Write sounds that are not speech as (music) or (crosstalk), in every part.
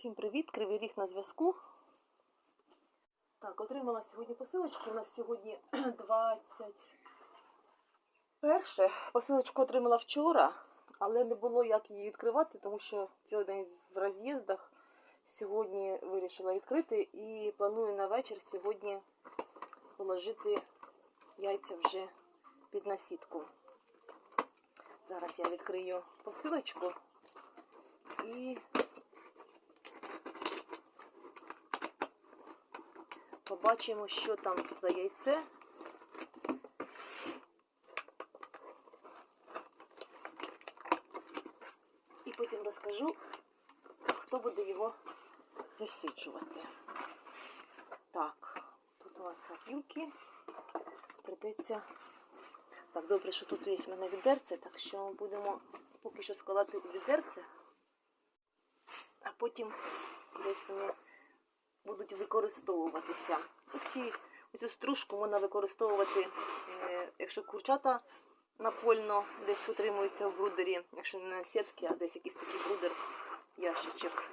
Всім привіт! Кривий ріг на зв'язку. Так, отримала сьогодні посилочку. У нас сьогодні (clears throat) 21. Посилочку отримала вчора, але не було як її відкривати, тому що цілий день в роз'їздах. Сьогодні вирішила відкрити і планую на вечір сьогодні положити яйця вже під насітку. Зараз я відкрию посилочку і побачимо, що там за яйце. І потім розкажу, хто буде його висиджувати. Так, тут у нас опілки. Придеться. Так, добре, що тут є в мене відерце, так що будемо поки що складати відерце, а потім десь вони будуть використовуватися. Оці, оцю стружку можна використовувати, е, якщо курчата напольно десь утримуються в брудері, якщо не на сітки, а десь якийсь такий брудер, ящичок.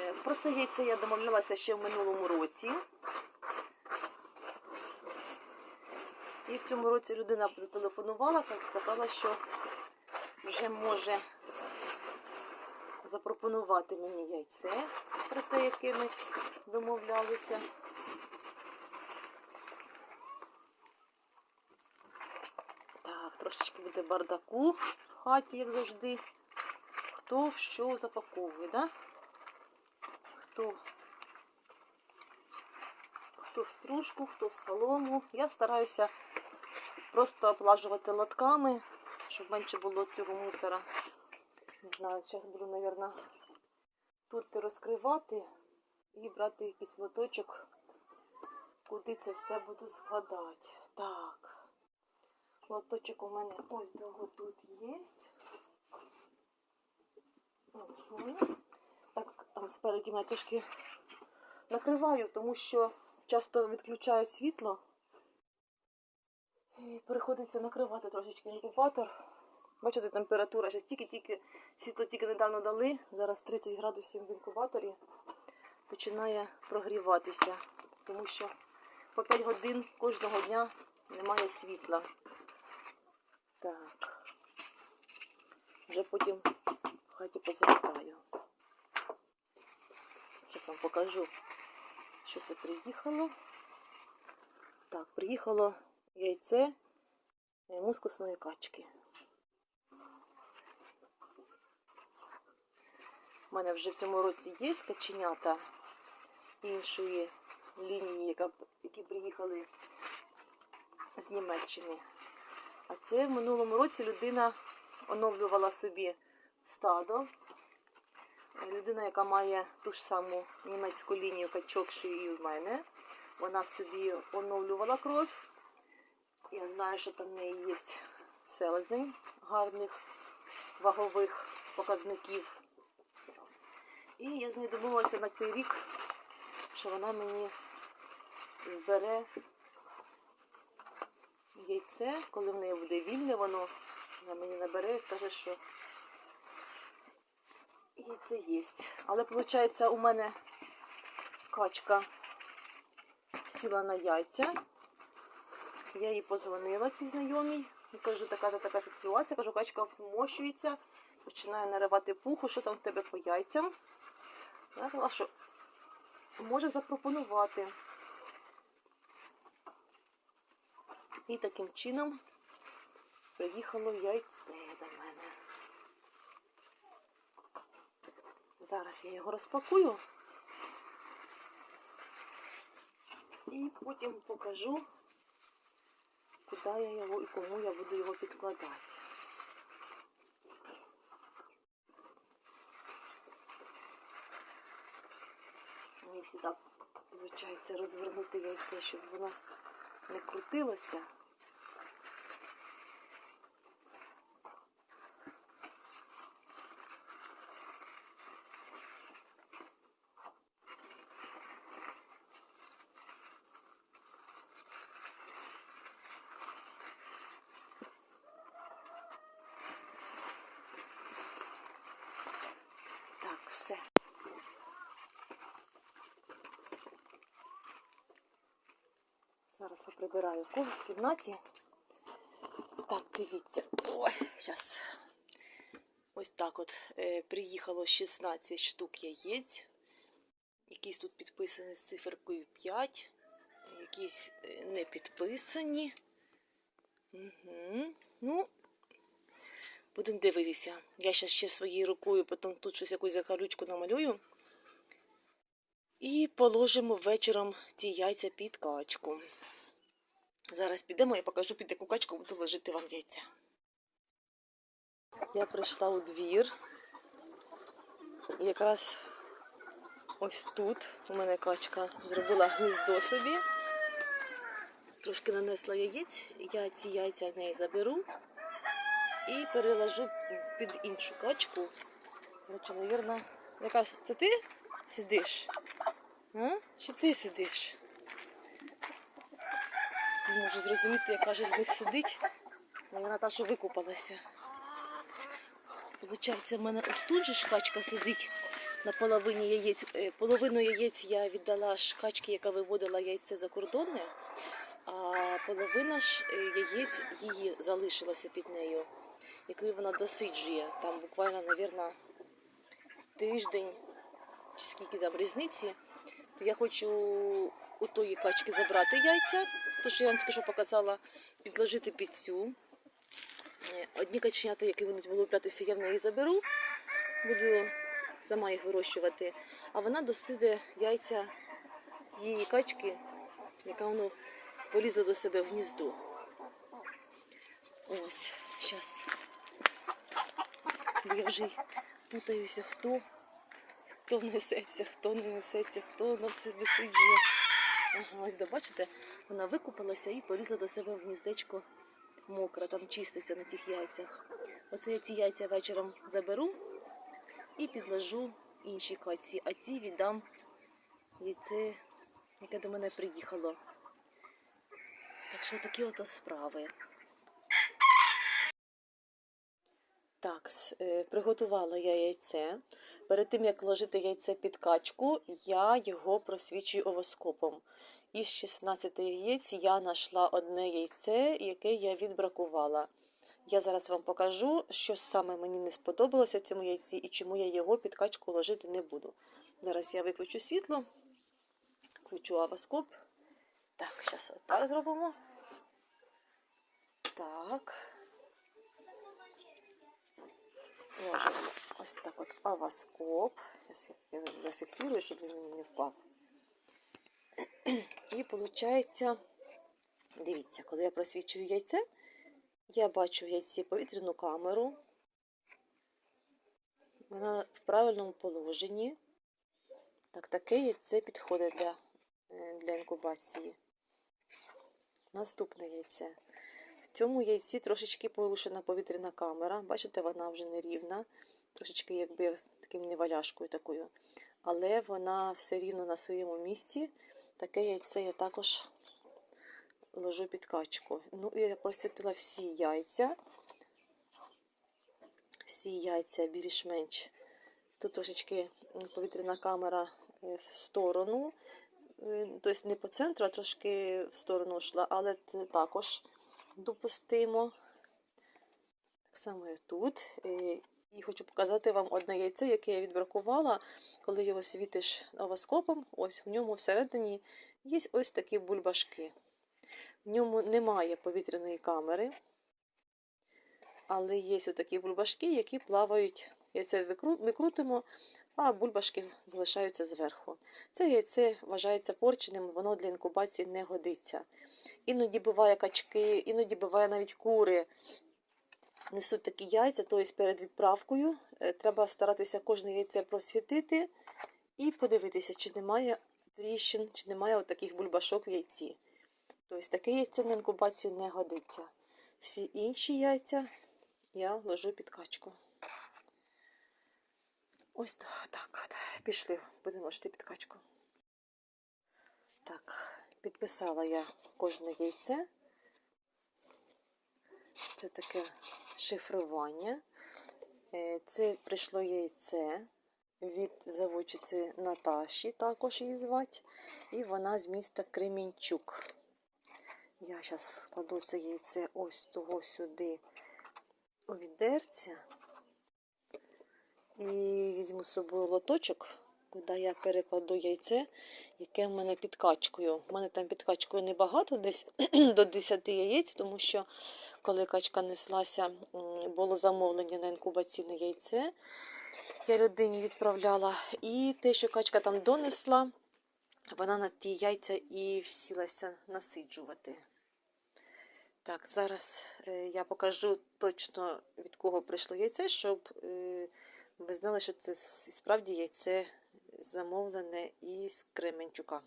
Е, Про це яйце я домовлялася ще в минулому році. І в цьому році людина зателефонувала сказала, що вже може запропонувати мені яйце про те, яке ми домовлялися. Так, трошечки буде бардаку в хаті, як завжди. Хто в що запаковує, да? Хто хто в стружку, хто в солому. Я стараюся просто оплажувати лотками, щоб менше було цього мусора. Не знаю, зараз буду, мабуть, тут розкривати і брати якийсь лоточок, куди це все буду складати. Так, лоточок у мене ось того тут є. Так, там спереді мене трошки накриваю, тому що часто відключають світло. І приходиться накривати трошечки інкубатор. Бачите, температура ще тільки-тільки світло тільки недавно дали. Зараз 30 градусів в інкубаторі починає прогріватися, тому що по 5 годин кожного дня немає світла. Так. Вже потім в хаті позамітаю. Зараз вам покажу, що це приїхало. Так, приїхало яйце мускусної качки. У мене вже в цьому році є каченята іншої лінії, яка, які приїхали з Німеччини. А це в минулому році людина оновлювала собі стадо. Людина, яка має ту ж саму німецьку лінію качок, що і в мене. Вона собі оновлювала кров. Я знаю, що там в неї є селезень гарних вагових показників. І я з нею домовилася на цей рік, що вона мені збере яйце, коли в неї буде вільне, воно вона мені набере і скаже, що яйце є. Але виходить, у мене качка сіла на яйця. Я їй позвонила цій знайомій. І кажу, така-то така ситуація. Кажу, качка вмощується, починає наривати пуху, що там в тебе по яйцям. Я сказала, що може запропонувати. І таким чином приїхало яйце до мене. Зараз я його розпакую і потім покажу, куди я його і кому я буду його підкладати. Мені завжди виходить розвернути яйце, щоб воно не крутилося. Зараз поприбираю в кімнаті. Так, дивіться. Ой, зараз. Ось так от е, приїхало 16 штук яєць. Якісь тут підписані з циферкою 5, якісь е, не підписані. Угу. Ну, будемо дивитися. Я зараз ще своєю рукою, потім тут щось якусь закалючку намалюю. І положимо вечором ці яйця під качку. Зараз підемо, я покажу під яку качку буду ложити вам яйця. Я прийшла у двір. І якраз ось тут у мене качка зробила гніздо собі. Трошки нанесла яєць, я ці яйця в неї заберу і переложу під іншу качку. Короче, навірно, яка це ти сидиш? А? Чи ти сидиш? Не можу зрозуміти, яка ж з них сидить. Вона та, що викупалася. Получається, в мене ось тут же ж качка сидить на половині яєць. Е, Половину яєць я віддала ж качці, яка виводила яйце за кордони, а половина ж е, яєць її залишилася під нею, яку вона досиджує. Там буквально, мабуть, тиждень чи скільки там різниці. То я хочу у тої качки забрати яйця, то що я вам тільки що показала, підложити під цю. Е, Одні каченята, які будуть вилуплятися, я в неї заберу, буду сама їх вирощувати. А вона досиде яйця тієї качки, яка воно полізла до себе в гніздо. Ось, зараз. Я вже путаюся, хто, хто несеться, хто не несеться, хто на це висиджує. Ага, ось да, бачите, вона викупалася і полізла до себе в гніздечко мокра, там чиститься на тих яйцях. Оце я ці яйця вечором заберу і підложу іншій каці, а ці віддам яйце, яке до мене приїхало. Так що такі ото справи. Так, е, приготувала я яйце. Перед тим, як ложити яйце під качку, я його просвічую овоскопом. Із 16 яєць я знайшла одне яйце, яке я відбракувала. Я зараз вам покажу, що саме мені не сподобалося в цьому яйці і чому я його під качку ложити не буду. Зараз я виключу світло, включу овоскоп. Так, зараз отак зробимо. Так. Ложимо ось так от овоскоп. Зараз я зафіксую, щоб він не впав. І виходить, дивіться, коли я просвічую яйце, я бачу в яйці повітряну камеру. Вона в правильному положенні. Так, таке яйце підходить для, е, для інкубації. Наступне яйце. В цьому яйці трошечки порушена повітряна камера. Бачите, вона вже не рівна, трошечки якби таким неваляшкою такою. Але вона все рівно на своєму місці. Таке яйце я також ложу під качку. Ну і я просвітила всі яйця. Всі яйця більш-менш. Тут трошечки повітряна камера е, в сторону. Е, Тобто не по центру, а трошки в сторону йшла, але це також допустимо. Так само і тут. І хочу показати вам одне яйце, яке я відбракувала, коли його світиш овоскопом. Ось в ньому всередині є ось такі бульбашки. В ньому немає повітряної камери, але є ось такі бульбашки, які плавають. Яйце викру- ми крутимо, а бульбашки залишаються зверху. Це яйце вважається порченим, воно для інкубації не годиться. Іноді буває качки, іноді буває навіть кури. Несуть такі яйця, тобто перед відправкою е, треба старатися кожне яйце просвітити і подивитися, чи немає тріщин, чи немає от таких бульбашок в яйці. Тобто таке яйце на інкубацію не годиться. Всі інші яйця я ложу під качку. Ось так, так. Пішли, будемо ложити під качку. Так, підписала я кожне яйце. Це таке шифрування. Е, Це прийшло яйце від заводчиці Наташі, також її звати. І вона з міста Кремінчук. Я зараз кладу це яйце ось того сюди у відерця. І візьму з собою лоточок, куди я перекладу яйце, яке в мене під качкою. У мене там під качкою небагато, десь (clears throat) до 10 яєць, тому що коли качка неслася, було замовлення на інкубаційне яйце. Я людині відправляла. І те, що качка там донесла, вона на ті яйця і всілася насиджувати. Так, зараз е, я покажу точно від кого прийшло яйце, щоб е, ви знали, що це справді яйце замовлене із Кременчука.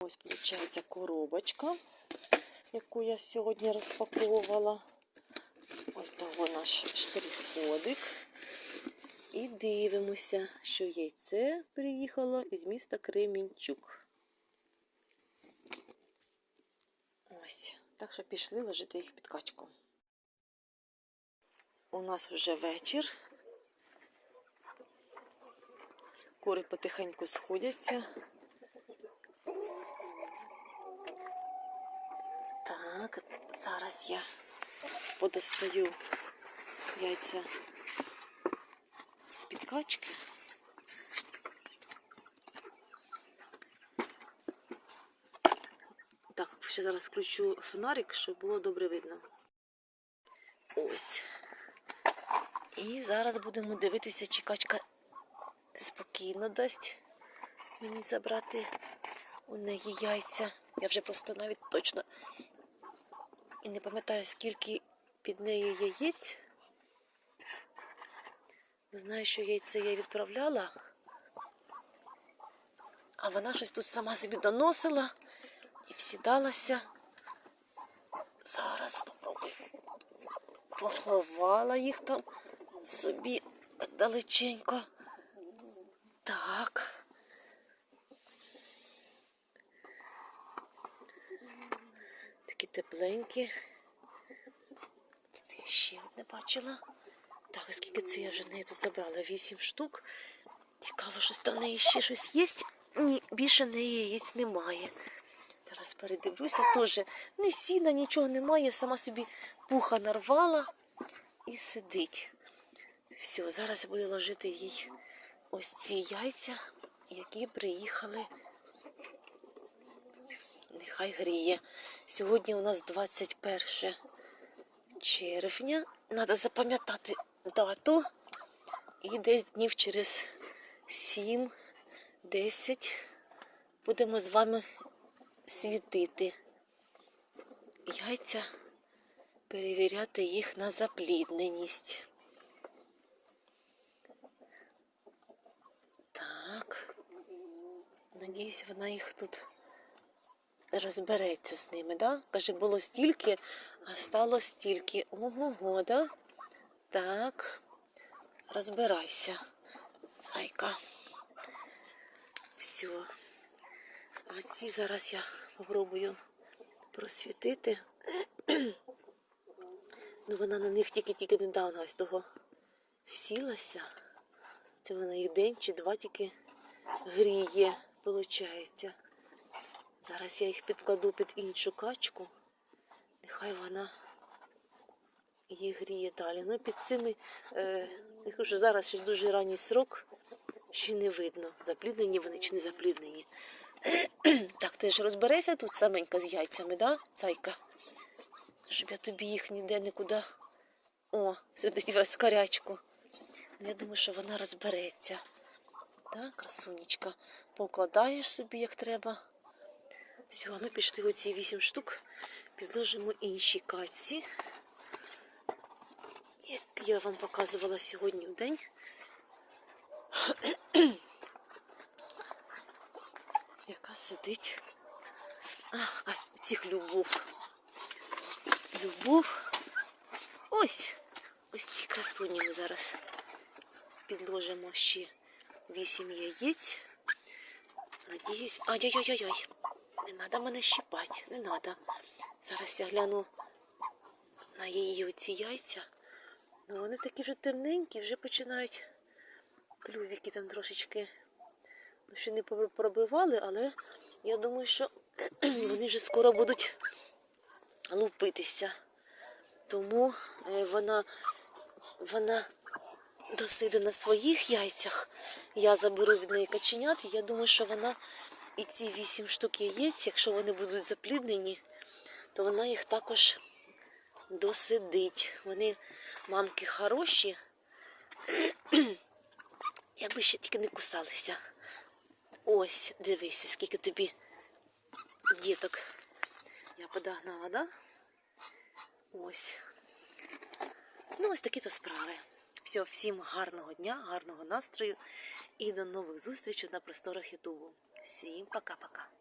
Ось, виходить, коробочка, яку я сьогодні розпаковувала. Ось того наш штрих-кодик. І дивимося, що яйце приїхало із міста Кремінчук. Ось. Так що пішли ложити їх під качку. У нас вже вечір. Кури потихеньку сходяться. Так, зараз я подостаю яйця з-під качки. Так, ще зараз включу фонарик, щоб було добре видно. Ось. І зараз будемо дивитися, чи качка спокійно дасть мені забрати у неї яйця. Я вже просто навіть точно і не пам'ятаю, скільки під нею яєць. Знаю, що яйце я відправляла, а вона щось тут сама собі доносила і всідалася. Зараз попробую. Поховала їх там собі далеченько. Так. Такі тепленькі. Це я ще одне бачила. Так, скільки це я вже неї тут забрала? Вісім штук. Цікаво, що там в неї ще щось є. Ні, більше неї яєць немає. Зараз передивлюся, теж ні сіна, нічого немає, сама собі пуха нарвала і сидить. Все, зараз я буду ложити їй ось ці яйця, які приїхали. Нехай гріє. Сьогодні у нас 21 червня. Треба запам'ятати дату. І десь днів через 7-10 будемо з вами світити яйця, перевіряти їх на заплідненість. Так. Надіюсь, вона їх тут розбереться з ними, да? Каже, було стільки, а стало стільки. Ого, да? Так. Розбирайся, зайка. Все. А ці зараз я попробую просвітити. (clears throat) Ну, вона на них тільки-тільки недавно ось того сілася. Це вона їх день чи два тільки гріє, виходить. Зараз я їх підкладу під іншу качку. Нехай вона їх гріє далі. Ну, під цими, е, я кажу, зараз ще дуже ранній срок, ще не видно, запліднені вони чи не запліднені. (clears throat) Так, ти ж розберися тут саменька з яйцями, да, цайка? Щоб я тобі їх ніде нікуди. О, сидить в розкарячку. Ну, Я думаю, що вона розбереться. Так, красунечка. Покладаєш собі, як треба. Все, ми пішли оці вісім штук, підложимо іншій качці. Як я вам показувала сьогодні в день. (clears throat) Яка сидить. А, а цих любов. Любов. Ось. Ось ці красуні ми зараз підложимо ще вісім яєць. Надіюсь. Ай-яй-яй-яй. Не треба мене щипати, не треба. Зараз я гляну на її оці яйця. Ну, вони такі вже темненькі, вже починають клювики там трошечки. Ну, ще не пробивали, але я думаю, що (clears throat) вони вже скоро будуть лупитися. Тому е, вона, вона досиде на своїх яйцях. Я заберу від неї каченят, і я думаю, що вона і ці вісім штук яєць, якщо вони будуть запліднені, то вона їх також досидить. Вони мамки хороші. Якби ще тільки не кусалися. Ось, дивися, скільки тобі діток. Я подогнала, да? Ось. Ну, ось такі то справи. Все, всім гарного дня, гарного настрою і до нових зустрічей на просторах Ютубу. Всім пока-пока.